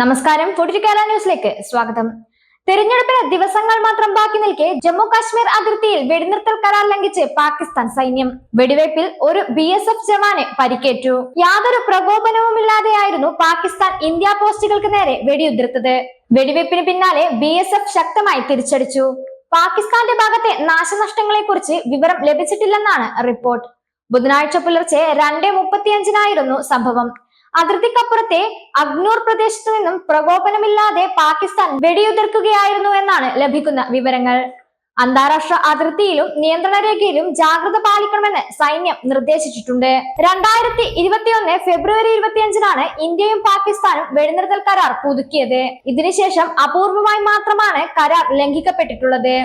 നമസ്കാരം. കേരള ന്യൂസിലേക്ക് സ്വാഗതം. തെരഞ്ഞെടുപ്പിന് ദിവസങ്ങൾ മാത്രം ബാക്കി നിൽക്കെ ജമ്മു കാശ്മീർ അതിർത്തിയിൽ വെടിനിർത്തൽ കരാർ ലംഘിച്ച് പാകിസ്ഥാൻ സൈന്യം. വെടിവയ്പിൽ ഒരു ബി എസ് എഫ് ജവാന് പരിക്കേറ്റു. യാതൊരു പ്രകോപനവുമില്ലാതെയായിരുന്നു പാകിസ്ഥാൻ ഇന്ത്യ പോസ്റ്റുകൾക്ക് നേരെ വെടിയുതിർത്തത്. വെടിവയ്പ്പിന് പിന്നാലെ ബി എസ് എഫ് ശക്തമായി തിരിച്ചടിച്ചു. പാകിസ്ഥാന്റെ ഭാഗത്തെ നാശനഷ്ടങ്ങളെ കുറിച്ച് വിവരം ലഭിച്ചിട്ടില്ലെന്നാണ് റിപ്പോർട്ട്. ബുധനാഴ്ച പുലർച്ചെ രണ്ട് മുപ്പത്തിയഞ്ചിനായിരുന്നു സംഭവം. അതിർത്തിക്കപ്പുറത്തെ അഗ്നൂർ പ്രദേശത്തു നിന്നും പ്രകോപനമില്ലാതെ പാകിസ്ഥാൻ വെടിയുതിർക്കുകയായിരുന്നു എന്നാണ് ലഭിക്കുന്ന വിവരങ്ങൾ. അന്താരാഷ്ട്ര അതിർത്തിയിലും നിയന്ത്രണ രേഖയിലും ജാഗ്രത പാലിക്കണമെന്ന് സൈന്യം നിർദ്ദേശിച്ചിട്ടുണ്ട്. രണ്ടായിരത്തി ഇരുപത്തിയൊന്ന് ഫെബ്രുവരി ഇരുപത്തിയഞ്ചിനാണ് ഇന്ത്യയും പാകിസ്ഥാനും വെടിനിർത്തൽ കരാർ പുതുക്കിയത്. ഇതിനുശേഷം അപൂർവമായി മാത്രമാണ് കരാർ ലംഘിക്കപ്പെട്ടിട്ടുള്ളത്.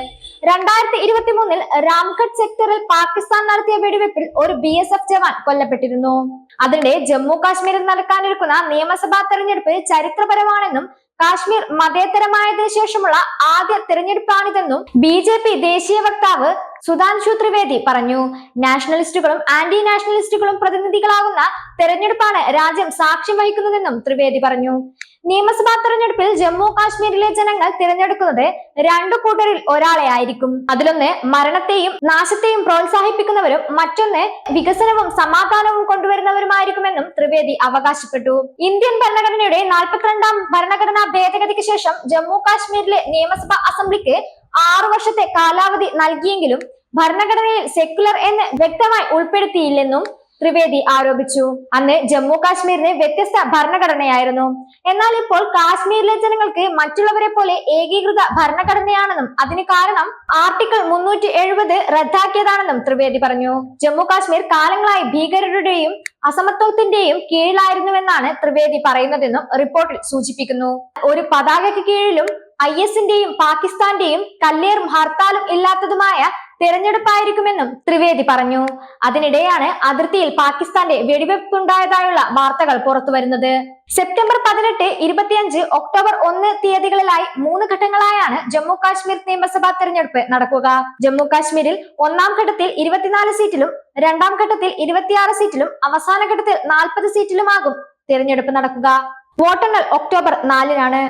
രണ്ടായിരത്തി ഇരുപത്തി മൂന്നിൽ രാംഗഡ് സെക്ടറിൽ പാകിസ്ഥാൻ നടത്തിയ വെടിവെപ്പിൽ ഒരു ബി ജവാൻ കൊല്ലപ്പെട്ടിരുന്നു. അതിനിടെ ജമ്മു കാശ്മീരിൽ നടക്കാനിരിക്കുന്ന നിയമസഭാ തെരഞ്ഞെടുപ്പ് ചരിത്രപരമാണെന്നും കാശ്മീർ മതേതരമായതിനു ശേഷമുള്ള ആദ്യ തെരഞ്ഞെടുപ്പാണിതെന്നും ബി ജെ പി ദേശീയ വക്താവ് സുധാൻഷു ത്രിവേദി പറഞ്ഞു. നാഷണലിസ്റ്റുകളും ആന്റി നാഷണലിസ്റ്റുകളും പ്രതിനിധികളാകുന്ന തെരഞ്ഞെടുപ്പാണ് രാജ്യം സാക്ഷ്യം വഹിക്കുന്നതെന്നും ത്രിവേദി പറഞ്ഞു. നിയമസഭാ തെരഞ്ഞെടുപ്പിൽ ജമ്മു കാശ്മീരിലെ ജനങ്ങൾ തിരഞ്ഞെടുക്കുന്നത് രണ്ടു കൂട്ടരിൽ ഒരാളെ ആയിരിക്കും. അതിലൊന്ന് മരണത്തെയും നാശത്തെയും പ്രോത്സാഹിപ്പിക്കുന്നവരും മറ്റൊന്ന് വികസനവും സമാധാനവും കൊണ്ടുവരുന്നവരുമായിരിക്കുമെന്നും ത്രിവേദി അവകാശപ്പെട്ടു. ഇന്ത്യൻ ഭരണഘടനയുടെ നാൽപ്പത്തിരണ്ടാം ഭരണഘടനാ ഭേദഗതിക്ക് ശേഷം ജമ്മു കാശ്മീരിലെ നിയമസഭാ അസംബ്ലിക്ക് ആറു വർഷത്തെ കാലാവധി നൽകിയെങ്കിലും ഭരണഘടനയിൽ സെക്യുലർ എന്ന് വ്യക്തമായി ഉൾപ്പെടുത്തിയില്ലെന്നും ത്രിവേദി ആരോപിച്ചു. അന്ന് ജമ്മു കാശ്മീരിന് വ്യത്യസ്ത ഭരണഘടനയായിരുന്നു. എന്നാൽ ഇപ്പോൾ കാശ്മീരിലെ ജനങ്ങൾക്ക് മറ്റുള്ളവരെ പോലെ ഏകീകൃത ഭരണഘടനയാണെന്നും അതിന് കാരണം ആർട്ടിക്കിൾ മുന്നൂറ്റി എഴുപത് റദ്ദാക്കിയതാണെന്നും ത്രിവേദി പറഞ്ഞു. ജമ്മു കാശ്മീർ കാലങ്ങളായി ഭീകരരുടെയും അസമത്വത്തിന്റെയും കീഴിലായിരുന്നുവെന്നാണ് ത്രിവേദി പറയുന്നതെന്നും റിപ്പോർട്ടിൽ സൂചിപ്പിക്കുന്നു. ഒരു പതാകയ്ക്ക് കീഴിലും ഐ എസിന്റെയും പാകിസ്ഥാന്റെയും കല്ലേറും ഹർത്താലും ഇല്ലാത്തതുമായ തെരഞ്ഞെടുപ്പായിരിക്കുമെന്നും ത്രിവേദി പറഞ്ഞു. അതിനിടെയാണ് അതിർത്തിയിൽ പാകിസ്ഥാന്റെ വെടിവെപ്പുണ്ടായതായുള്ള വാർത്തകൾ പുറത്തുവരുന്നത്. സെപ്റ്റംബർ പതിനെട്ട് ഇരുപത്തിയഞ്ച് ഒക്ടോബർ ഒന്ന് തീയതികളിലായി മൂന്ന് ഘട്ടങ്ങളായാണ് ജമ്മു കാശ്മീർ നിയമസഭാ തെരഞ്ഞെടുപ്പ് നടക്കുക. ജമ്മു കാശ്മീരിൽ ഒന്നാം ഘട്ടത്തിൽ ഇരുപത്തിനാല് സീറ്റിലും രണ്ടാം ഘട്ടത്തിൽ ഇരുപത്തിയാറ് സീറ്റിലും അവസാന ഘട്ടത്തിൽ നാൽപ്പത് സീറ്റിലുമാകും തിരഞ്ഞെടുപ്പ് നടക്കുക. വോട്ടെണ്ണൽ ഒക്ടോബർ നാലിനാണ്.